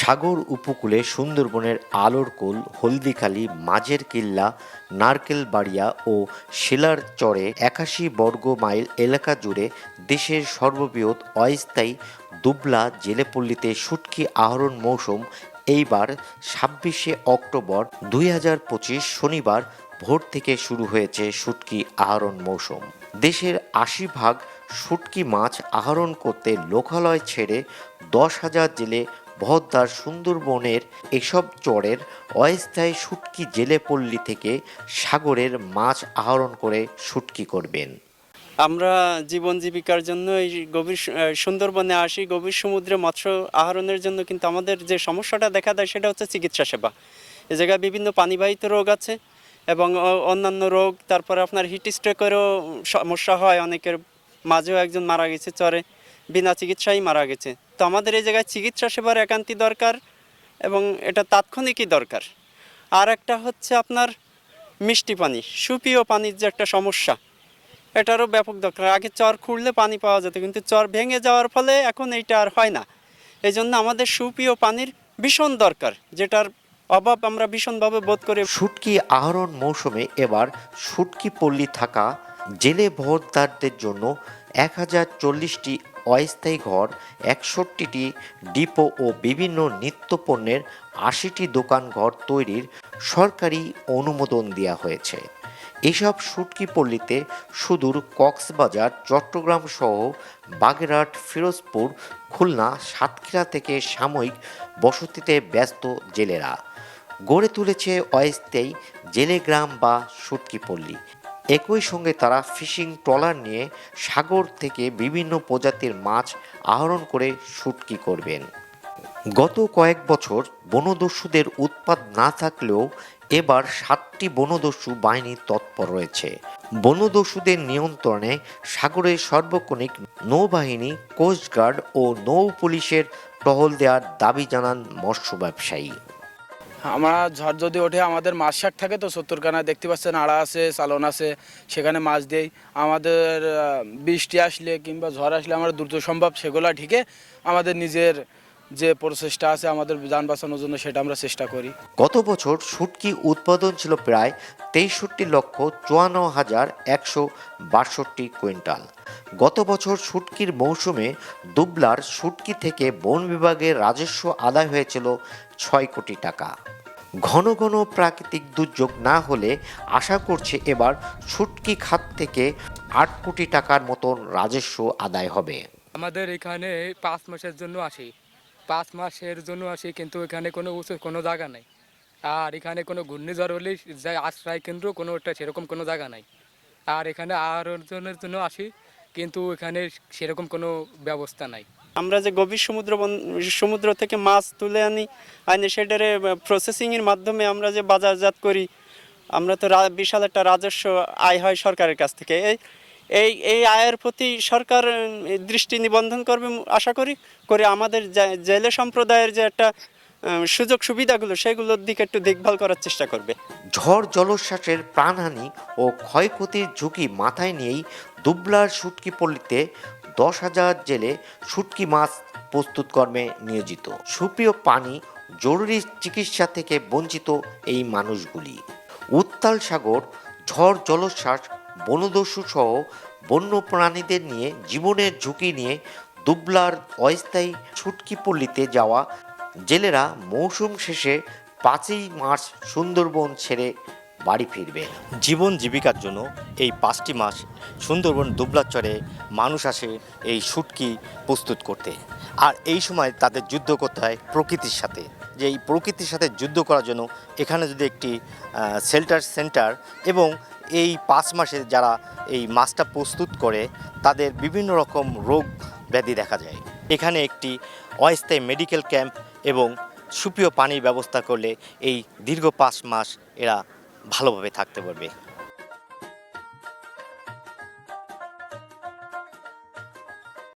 সাগর উপকূলে সুন্দরবনের আলোর কোল, হলদিখালি, মাঝের কিল্লা, নারকেল বাড়িয়া ও শিলার চরে একাশি বর্গ মাইল এলাকা জুড়ে দেশের সর্ববৃহৎ অস্থায়ী দুবলা জেলেপল্লীতে শুটকি আহরণ মৌসুম এইবার ছাব্বিশে অক্টোবর দুই হাজার পঁচিশ শনিবার ভোর থেকে শুরু হয়েছে শুটকি আহরণ মৌসুম। দেশের আশি ভাগ শুটকি মাছ আহরণ করতে লোকালয় ছেড়ে দশ হাজার জেলে বহদ্দার সুন্দরবনের এসব চরের অস্থায়ী শুটকি জেলে পল্লী থেকে সাগরের মাছ আহরণ করে শুটকি করবেন। আমরা জীবন জীবিকার জন্য এই গভীর সুন্দরবনে আসি, গভীর সমুদ্রে মৎস্য আহরণের জন্য, কিন্তু আমাদের যে সমস্যাটা দেখা দেয় সেটা হচ্ছে চিকিৎসা সেবা। এ জায়গায় বিভিন্ন পানিবাহিত রোগ আছে এবং অন্যান্য রোগ, তারপরে আপনার হিট স্ট্রোকেরও সমস্যা হয় অনেকের। মাঝেও একজন মারা গেছে চরে, বিনা চিকিৎসায় মারা গেছে। তো আমাদের এই জায়গায় চিকিৎসা সেবার একান্তি দরকার এবং এটা তাৎক্ষণিকই দরকার। আর একটা হচ্ছে আপনার মিষ্টি পানি, সুপীয় পানির যে একটা সমস্যা, এটারও ব্যাপক দরকার। আগে চর খুঁড়লে পানি পাওয়া যেত, কিন্তু চর ভেঙে যাওয়ার ফলে এখন এইটা আর হয় না। এই জন্য আমাদের সুপীয় পানির ভীষণ দরকার, যেটার অভাব আমরা ভীষণভাবে বোধ করি। শুটকি আহরণ মৌসুমে এবার শুটকি পল্লী থাকা জেলে ভোটদারদের জন্য এক হাজার চল্লিশটি অস্থায়ী ঘর, একষট্টিটি ডিপো ও বিভিন্ন নিত্যপণ্যের আশিটি দোকান ঘর তৈরির সরকারি অনুমোদন দেওয়া হয়েছে। এসব শুটকি পল্লীতে সুদূর কক্সবাজার, চট্টগ্রাম সহ বাগেরহাট, ফিরোজপুর, খুলনা, সাতক্ষীরা থেকে সাময়িক বসতিতে ব্যস্ত জেলেরা। গড়ে তুলেছে অস্থায়ী জেলে গ্রাম বা শুটকি পল্লী একই সঙ্গে তারা ফিশিং ট্রলার নিয়ে সাগর থেকে বিভিন্ন প্রজাতির মাছ আহরণ করে শুটকি করবেন। গত কয়েক বছর বনদস্যুদের উৎপাত না থাকলেও এবার সাতটি বনদস্যু বাহিনী তৎপর রয়েছে। বনদস্যুদের নিয়ন্ত্রণে সাগরের সর্বক্ষণিক নৌবাহিনী, কোস্টগার্ড ও নৌ পুলিশের টহল দেওয়ার দাবি জানান মৎস্য ব্যবসায়ী। আমরা ঝড় যদি ওঠে, আমাদের মাছ শাক থাকে তো সত্তরখানা দেখতে পাচ্ছেন, আড়া আছে সালন আছে, সেখানে মাছ দেই। আমাদের বৃষ্টি আসলে কিংবা ঝড় আসলে আমরা দ্রুত সম্ভব সেগুলো ঠিকে আমাদের নিজের যে প্রচেষ্টা আছে আমাদের যান বাঁচানোর জন্য সেটা আমরা চেষ্টা করি। গত বছর শুটকি উৎপাদন ছিল প্রায় তেষট্টি লক্ষ চুয়ান্ন হাজার একশো বাষট্টি কুইন্টাল। গত বছর শুটকির মৌসুমে দুবলার শুটকি থেকে বন বিভাগের রাজস্ব আদায় হয়েছিল ছয় কোটি টাকা। ঘন ঘন প্রাকৃতিক দুর্যোগ না হলে আশা করছে এবার শুটকি খাত থেকে আট কোটি টাকার মতন রাজস্ব আদায় হবে। আমাদের এখানে পাঁচ মাসের জন্য আসি। পাঁচ মাসের জন্য আসি, কিন্তু এখানে কোনো উঁচু কোনো জায়গা নাই। আর এখানে কোনো ঘূর্ণিঝড় হলে যায় আশ্রয় কেন্দ্র, কোনো একটা সেরকম কোনো জায়গা নাই। আর এখানে আহরণের জন্য আসি, কিন্তু এখানে সেরকম কোনো ব্যবস্থা নাই। আমরা যে গভীর সমুদ্র সমুদ্র থেকে মাছ তুলে আনি আইনে সেটারে প্রসেসিংয়ের মাধ্যমে আমরা যে বাজারজাত করি, আমরা তো বিশাল একটা রাজস্ব আয় হয় সরকারের কাছ থেকে। এই এই এই আয়ের প্রতি সরকার দৃষ্টি নিবন্ধন করবে, আশা করি, করে আমাদের জেলে সম্প্রদায়ের যে একটা সুযোগ সুবিধাগুলো, সেগুলোর দিকে একটু দেখভাল করার চেষ্টা করবে। ঝড় জলোচ্ছ্বাসের প্রাণহানি ও ক্ষয়ক্ষতির ঝুঁকি মাথায় নিয়েই দুবলার শুটকি পল্লীতে দশ হাজার জেলে শুটকি মাছ প্রস্তুতকর্মে নিয়োজিত। সুপ্রিয় পানি, জরুরি চিকিৎসা থেকে বঞ্চিত এই মানুষগুলি। উত্তাল সাগর, ঝড় জলোচ্ছ্বাস বনদস্যু সহ বন্য প্রাণীদের নিয়ে, জীবনের ঝুঁকি নিয়ে দুবলার অস্থায়ী শুটকি পল্লীতে যাওয়া জেলেরা মৌসুম শেষে পাঁচই মার্চ সুন্দরবন ছেড়ে বাড়ি ফিরবে। জীবন জীবিকার জন্য এই পাঁচটি মাস সুন্দরবন দুবলাচরে মানুষ আসে এই শুটকি প্রস্তুত করতে। আর এই সময় তাদের যুদ্ধ করতে হয় প্রকৃতির সাথে। যে এই প্রকৃতির সাথে যুদ্ধ করার জন্য এখানে যদি একটি শেল্টার সেন্টার এবং এই পাঁচ মাসে যারা এই মাছটা প্রস্তুত করে, তাদের বিভিন্ন রকম রোগ ব্যাধি দেখা যায়। এখানে একটি অস্থায়ী মেডিকেল ক্যাম্প এবং সুপ্রিয় পানির ব্যবস্থা করলে এই দীর্ঘ পাঁচ মাস এরা ভালোভাবে থাকতে পারবে।